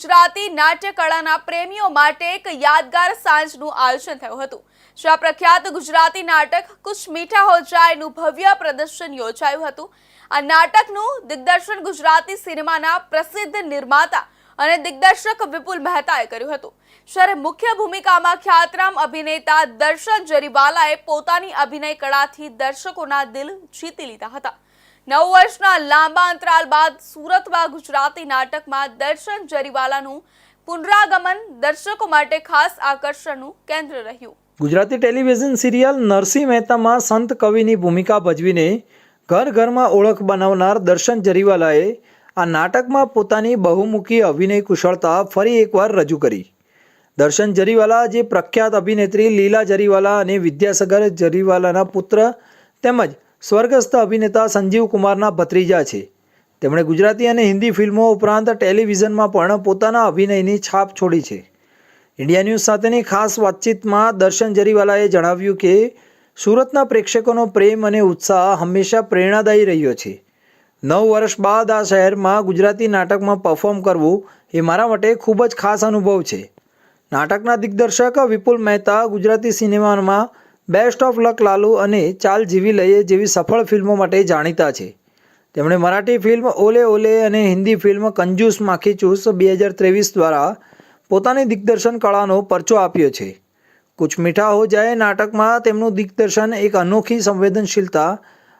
ગુજરાતી નાટ્ય કળાના પ્રેમીઓ માટે એક યાદગાર સાંજનું આયોજન થયું હતું. જ્યાં પ્રખ્યાત ગુજરાતી નાટક કુછ મીઠા હો જાયનું ભવ્ય પ્રદર્શન યોજાયું હતું. આ નાટકનું દિગ્દર્શન ગુજરાતી સિનેમાના પ્રસિદ્ધ નિર્માતા અને દિગ્દર્શક વિપુલ મહેતાએ કર્યું હતું. જ્યારે મુખ્ય ભૂમિકામાં ખ્યાતરામ અભિનેતા દર્શન જરીવાલાએ પોતાની અભિનય કળાથી દર્શકોના દિલ જીતી લીધા હતા. નવ વર્ષના લાંબા અંતરાલ બાદ સુરતમાં ગુજરાતી નાટકમાં દર્શન જરીવાલાનું પુનરાગમન દર્શકો માટે ખાસ આકર્ષણનું કેન્દ્ર રહ્યું. ગુજરાતી ટેલિવિઝન સિરિયલ નરસિંહ મહેતામાં સંત કવિની ભૂમિકા ભજવીને ઘર ઘરમાં ઓળખ બનાવનાર દર્શન જરીવાલાએ આ નાટકમાં પોતાની બહુમુખી અભિનય કુશળતા ફરી એકવાર રજૂ કરી. દર્શન જરીવાલા જે પ્રખ્યાત અભિનેત્રી લીલા જરીવાલા અને વિદ્યાસાગર જરીવાલાના પુત્ર તેમજ સ્વર્ગસ્થ અભિનેતા સંજીવ કુમારના ભત્રીજા છે. તેમણે ગુજરાતી અને હિન્દી ફિલ્મો ઉપરાંત ટેલિવિઝનમાં પણ પોતાના અભિનયની છાપ છોડી છે. ઇન્ડિયા ન્યૂઝ સાથેની ખાસ વાતચીતમાં દર્શન જરીવાલાએ જણાવ્યું કે, સુરતના પ્રેક્ષકોનો પ્રેમ અને ઉત્સાહ હંમેશા પ્રેરણાદાયી રહ્યો છે. નવ વર્ષ બાદ આ શહેરમાં ગુજરાતી નાટકમાં પરફોર્મ કરવું એ મારા માટે ખૂબ જ ખાસ અનુભવ છે. નાટકના દિગ્દર્શક વિપુલ મહેતા ગુજરાતી સિનેમામાં બેસ્ટ ઓફ લક લાલુ અને ચાલ જીવી લઈએ જેવી સફળ ફિલ્મો માટે જાણીતા છે. તેમણે મરાઠી ફિલ્મ ઓલે ઓલે અને હિન્દી ફિલ્મ કંજૂસ માખી ચૂસ બે હજાર ત્રેવીસ દ્વારા પોતાની દિગ્દર્શન કળાનો પરચો આપ્યો છે. કુછ મીઠા હો જાય નાટકમાં તેમનું દિગ્દર્શન એક અનોખી સંવેદનશીલતા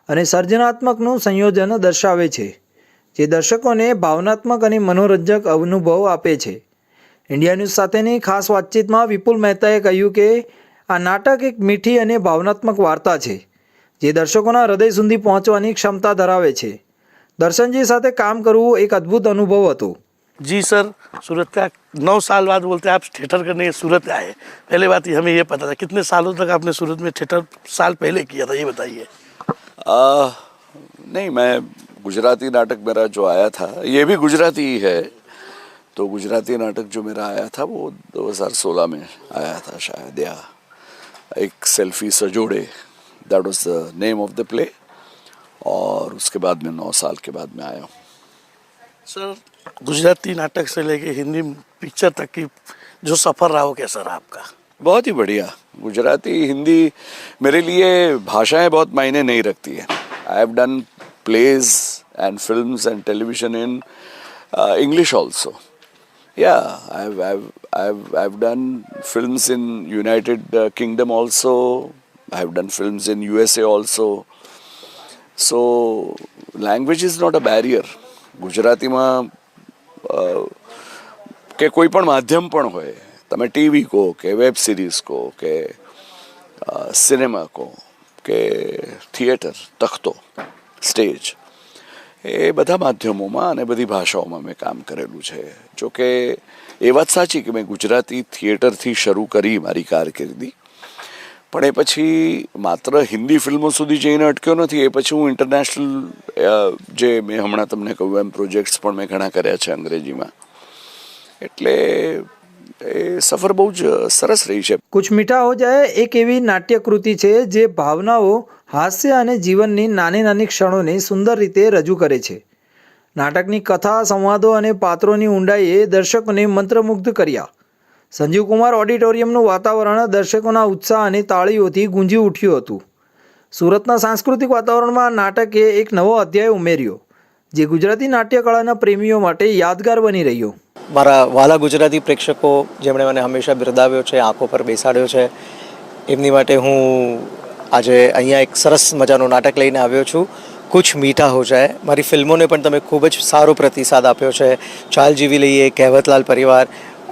અને સર્જનાત્મકનું સંયોજન દર્શાવે છે, જે દર્શકોને ભાવનાત્મક અને મનોરંજક અનુભવ આપે છે. ઇન્ડિયા ન્યૂઝ સાથેની ખાસ વાતચીતમાં વિપુલ મહેતાએ કહ્યું કે આ નાટક એક મીઠી અને ભાવનાત્મક વાર્તા છે જે દર્શકોના હૃદય સુધી પહોંચવાની ક્ષમતા ધરાવે છે દર્શનજી સાથે કામ કરવું એક અદ્ભુત અનુભવ હતો जी सर सूरत का नौ साल बाद बोलते हैं आप थिएटर करने सूरत आए पहले बात ये हमें ये पता था कितने सालों तक आपने सूरत में थिएटर साल पहले किया था ये बताइए आ, नहीं मैं गुजराती नाटक मेरा जो आया था ये भी गुजराती ही है तो गुजराती नाटक जो मेरा आया था वो 2016 में आया था शायद या एक selfie सजोड़े that was the name of the play और उसके बाद में नौ साल के बाद में आया हूँ। सर गुजराती नाटक से लेके हिंदी पिक्चर तक की जो सफ़र रहा वो कैसा रहा आपका? बहुत ही बढ़िया। गुजराती हिंदी मेरे लिए भाषाएँ बहुत मायने नहीं रखती है। I have done plays and films and television in English also yeah I've, I've, I've, I've done films in united uh, kingdom also i've done films in usa also so language is not a barrier ગુજરાતીમાં અ, કે કોઈ પણ માધ્યમ પણ હોય તમે TV કહો કે વેબ સિરીઝ કહો કે સિનેમા કહો કે થિયેટર તખતો સ્ટેજ એ બધા માધ્યમોમાં અને બધી ભાષાઓમાં મેં કામ કરેલું છે. જોકે એ વાત સાચી કે મેં ગુજરાતી થિયેટરથી શરૂ કરી મારી કારકિર્દી. પણ એ પછી માત્ર હિન્દી ફિલ્મો સુધી જઈને અટક્યો નથી. એ પછી હું ઇન્ટરનેશનલ જે મેં હમણાં તમને કહ્યું એમ પ્રોજેક્ટ્સ પણ મેં ઘણા કર્યા છે અંગ્રેજીમાં. એટલે એ સફર બહુ જ સરસ રહી છે. કુછ મીઠા હો જાય એક એવી નાટ્યકૃતિ છે જે ભાવનાઓ, હાસ્ય અને જીવનની નાની નાની ક્ષણોને સુંદર રીતે રજૂ કરે છે. નાટકની કથા, સંવાદો અને પાત્રોની ઊંડાઈએ દર્શકોને મંત્રમુગ્ધ કર્યા. સંજીવ કુમાર ઓડિટોરિયમનું વાતાવરણ દર્શકોના ઉત્સાહ અને તાળીઓથી ગુંજી ઉઠ્યું હતું. સુરતના સાંસ્કૃતિક વાતાવરણમાં નાટકે એક નવો અધ્યાય ઉમેર્યો, જે ગુજરાતી નાટ્યકળાના પ્રેમીઓ માટે યાદગાર બની રહ્યો. મારા વાલા ગુજરાતી પ્રેક્ષકો જેમણે મને હંમેશા બિરદાવ્યો છે, આંખો પર બેસાડ્યો છે, એમની માટે હું આજે અહીંયા એક સરસ મજાનું નાટક લઈને આવ્યો છું. કુછ મીઠા હો જાય મારી ફિલ્મોને પણ તમે ખૂબ જ સારો પ્રતિસાદ આપ્યો છે. ચાલ જીવી લઈએ, કહેવતલાલ પરિવાર.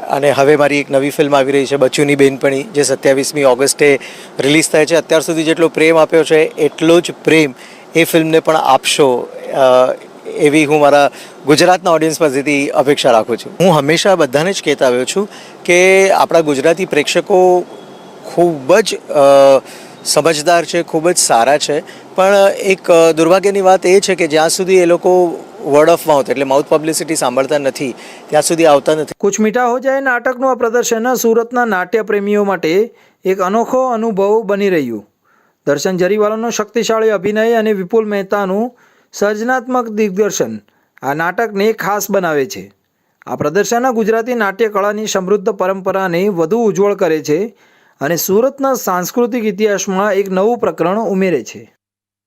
અને હવે મારી એક નવી ફિલ્મ આવી રહી છે બચ્યુની બેનપણી, જે સત્યાવીસમી ઓગસ્ટે રિલીઝ થાય છે. અત્યાર સુધી જેટલો પ્રેમ આપ્યો છે, એટલો જ પ્રેમ એ ફિલ્મને પણ આપશો. એવી હું મારા ગુજરાતના ઓડિયન્સ પાસેથી અપેક્ષા રાખું છું. હું હંમેશા બધાને જ કહેતા આવ્યો છું કે આપણા ગુજરાતી પ્રેક્ષકો ખૂબ જ સમજદાર છે, ખૂબ જ સારા છે. પણ એક દુર્ભાગ્યની વાત એ છે કે જ્યાં સુધી એ લોકો વર્ડ ઓફ માઉથ એટલે માઉથ પબ્લિસિટી સાંભળતા નથી, ત્યાં સુધી આવતા નથી. કુછ મીઠા હો જાય નાટકનું આ પ્રદર્શન સુરતના નાટ્ય પ્રેમીઓ માટે એક અનોખો અનુભવ બની રહ્યું. દર્શન જરીવાલાનો શક્તિશાળી અભિનય અને વિપુલ મહેતાનું સર્જનાત્મક દિગ્દર્શન આ નાટકને ખાસ બનાવે છે. આ પ્રદર્શન ગુજરાતી નાટ્ય કળાની સમૃદ્ધ પરંપરાને વધુ ઉજ્જવળ કરે છે અને સુરતના સાંસ્કૃતિક ઇતિહાસમાં એક નવું પ્રકરણ ઉમેરે છે.